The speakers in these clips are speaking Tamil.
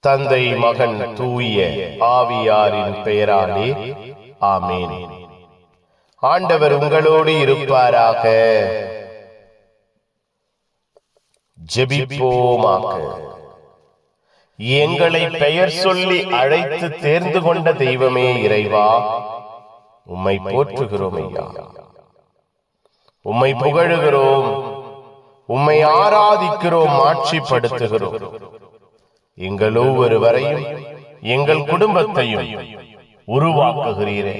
தந்தை மகன் தூய ஆவியாரின் பெயராலே ஆமேன். ஆண்டவர் உங்களோடு இருப்பாராக. ஜெபிப்போமாக. எங்களை பெயர் சொல்லி அழைத்து தேர்ந்து கொண்ட தெய்வமே இறைவா உம்மை போற்றுகிறோம் ஐயா. உம்மை புகழுகிறோம். உம்மை ஆராதிக்கிறோம் ஆட்சிப்படுத்துகிறோம். எங்கள் ஒவ்வொருவரையும் எங்கள் குடும்பத்தையும் உருவாக்குகிறீரே.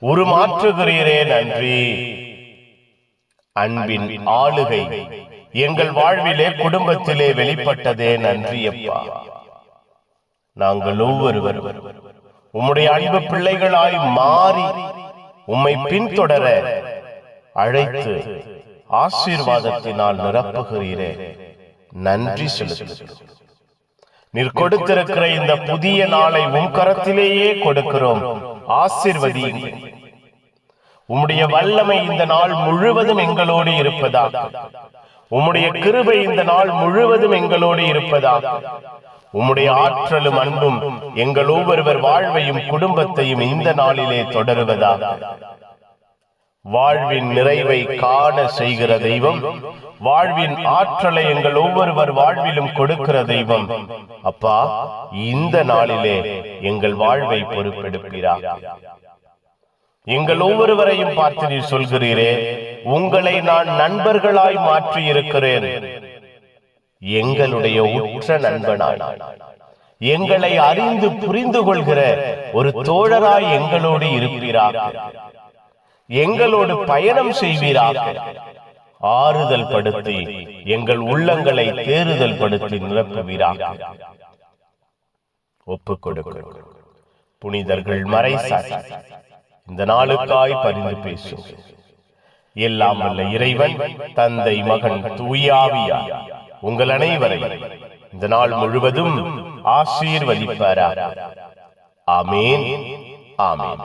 உருமாற்றுகிறீரே நன்றி. அன்பின் ஆளுகை எங்கள் வாழ்விலே குடும்பத்திலே வெளிப்பட்டதே நன்றி அப்பா. நாங்கள் ஒவ்வொருவரும் உம்முடைய அன்பு பிள்ளைகளாய் மாறி உம்மை பின்தொடர அழைத்து ஆசீர்வாதத்தினால் நிரப்புகிறீரே. நன்றி செலுத்துகிறோம். நீர் கொடுத்திருக்கிற இந்த புதிய நாளை உம் கரத்திலேயே கொடுக்கிறோம். ஆசிர்வதி உம்முடைய வல்லமை இந்த நாள் முழுவதும் எங்களோடு இருப்பதாக. உம்முடைய கிருபை இந்த நாள் முழுவதும் எங்களோடு இருப்பதாக. உம்முடைய ஆற்றலும் அன்பும் எங்கள் ஒவ்வொருவர் வாழ்வையும் குடும்பத்தையும் இந்த நாளிலே தொடருவதாக. வாழ்வின் நிறைவை காண செய்கிற தெய்வம் வாழ்வின் ஆற்றலை எங்கள் ஒவ்வொருவர் வாழ்விலும் கொடுக்கிற தெய்வம். அப்பா இந்த நாளிலே எங்கள் வாழ்வை பொறுப்பெடுப்பீரா எங்கள் ஒவ்வொருவரையும் பார்த்து நீர் சொல்கிறீரே உங்களை நான் நண்பர்களாய் மாற்றி இருக்கிறேன் எங்களுடைய உற்ற நண்பனாய். எங்களை அறிந்து புரிந்து கொள்கிற ஒரு தோழராய் எங்களோடு இருப்பீராக. எங்களோடு பயணம் செய்வீராக. ஆறுதல் படுத்தி எங்கள் உள்ளங்களை தேறுதல் படுத்தி நிரப்புவீராக. ஒப்புக் கொடுக்கிறோம் புனிதர்கள் மறைசாட்சி இந்த நாளுக்காய் பரிந்து பேசும். எல்லாம் வல்ல இறைவன் தந்தை மகன் தூயாவியா உங்கள் அனைவரை இந்த நாள் முழுவதும் ஆசீர்வதிப்பாரா ஆமேன். ஆமேன்.